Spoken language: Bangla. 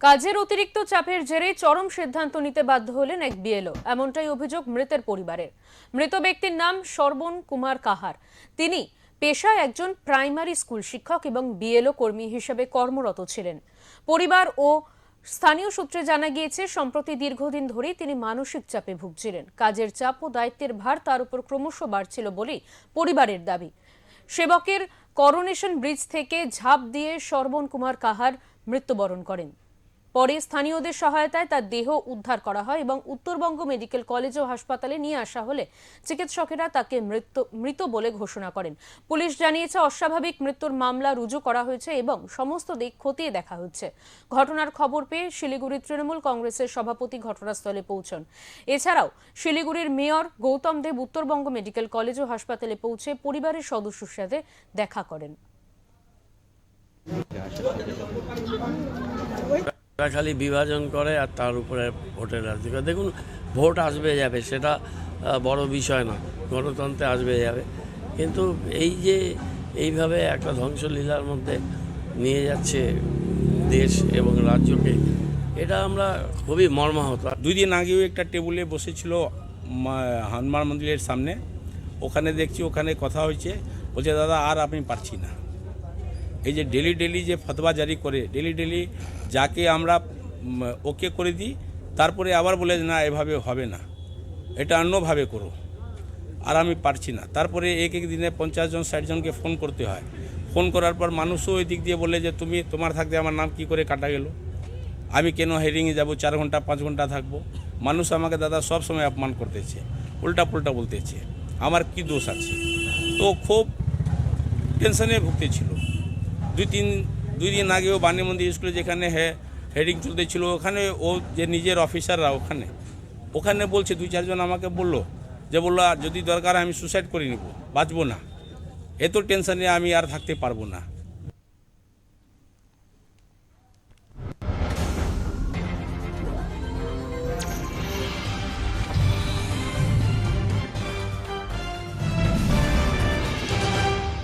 কাজের অতিরিক্ত চাপের জেরে চরম সিদ্ধান্ত নিতে বাধ্য হলেন এক বিএলও। এমনটাই অভিযোগ মৃতের পরিবারের। মৃত ব্যক্তির নাম সর্বণ কুমার কাহার। তিনি পেশায় একজন প্রাইমারি স্কুল শিক্ষক এবং বিএলও কর্মী হিসেবে কর্মরত ছিলেন। পরিবার ও স্থানীয় সূত্রে জানা গিয়েছে, সম্প্রতি দীর্ঘদিন ধরেই তিনি মানসিক চাপে ভুগছিলেন। কাজের চাপ ও দায়িত্বের ভার তার উপর ক্রমশ বাড়ছিল বলেই পরিবারের দাবি। সেবকের করোনেশন ব্রিজ থেকে ঝাঁপ দিয়ে সর্বণ কুমার কাহার মৃত্যুবরণ করেন। পরে স্থানীয়দের সহায়তায় তার দেহ উদ্ধার করা হয় এবং উত্তরবঙ্গ মেডিকেল কলেজ ও হাসপাতালে নিয়ে আসা হলে চিকিৎসকেরা তাকে মৃত মৃত বলে ঘোষণা করেন। পুলিশ জানিয়েছে, অস্বাভাবিক মৃত্যুর মামলা রুজু করা হয়েছে এবং সমস্ত দিক খতিয়ে দেখা হচ্ছে। ঘটনার খবর পেয়ে শিলিগুড়ি তৃণমূল কংগ্রেসের সভাপতি ঘটনাস্থলে পৌঁছন। এছাড়াও, শিলিগুড়ির mayor Gautam Deb Uttarbanga medical college ও হাসপাতালে পৌঁছে পরিবারের সদস্যর সাথে দেখা করেন। তারা খালি বিভাজন করে আর তার উপরে ভোটের রাজনীতি করে। দেখুন, ভোট আসবে যাবে, সেটা বড় বিষয় না, গণতন্ত্রে আসবে যাবে। কিন্তু এই যে এইভাবে একটা ধ্বংসলীলার মধ্যে নিয়ে যাচ্ছে দেশ এবং রাজ্যকে, এটা আমরা খুবই মর্মাহত। দুই দিন আগেও একটা টেবিলে বসেছিল হনুমান মন্দিরের সামনে। ওখানে দেখছি, ওখানে কথা হয়েছে। বলছে, দাদা, আর আমি পারছি না। এই যে ডেলি ডেলি যে ফতোয়া জারি করে, ডেলি ডেলি যাকে আমরা ওকে করে দিই, তারপরে আবার বলে না, এভাবে হবে না। এটা অন্যভাবে করো। আর আমি পারছি না। তারপরে এক এক দিনে পঞ্চাশ জন, ষাট জনকে ফোন করতে হয়। ফোন করার পর মানুষও ওই দিক দিয়ে বলে যে, তুমি, তোমার থাকতে আমার নাম কি করে কাটা গেল? আমি কেন হেরিংয়ে যাব? চার ঘণ্টা, পাঁচ ঘণ্টা থাকব? মানুষ আমাকে, দাদা, সব সময় অপমান করতেছে। উল্টা পুল্টা বলতেছে। আমার কি দোষ আছে? তো খুব টেনশনে ভুগতেছিল। দুই তিন, দুই দিন আগেও বাণী মন্দির স্কুলে যেখানে হে হেডিং চলতেছিল ওখানে ও যে নিজের অফিসাররা ওখানে ওখানে বলছে, দুই চারজন আমাকে বলল, যে বলল, "আর যদি দরকার আমি সুসাইড করে নিব, বাঁচবো না। এত টেনশনে আমি আর থাকতে পারব না।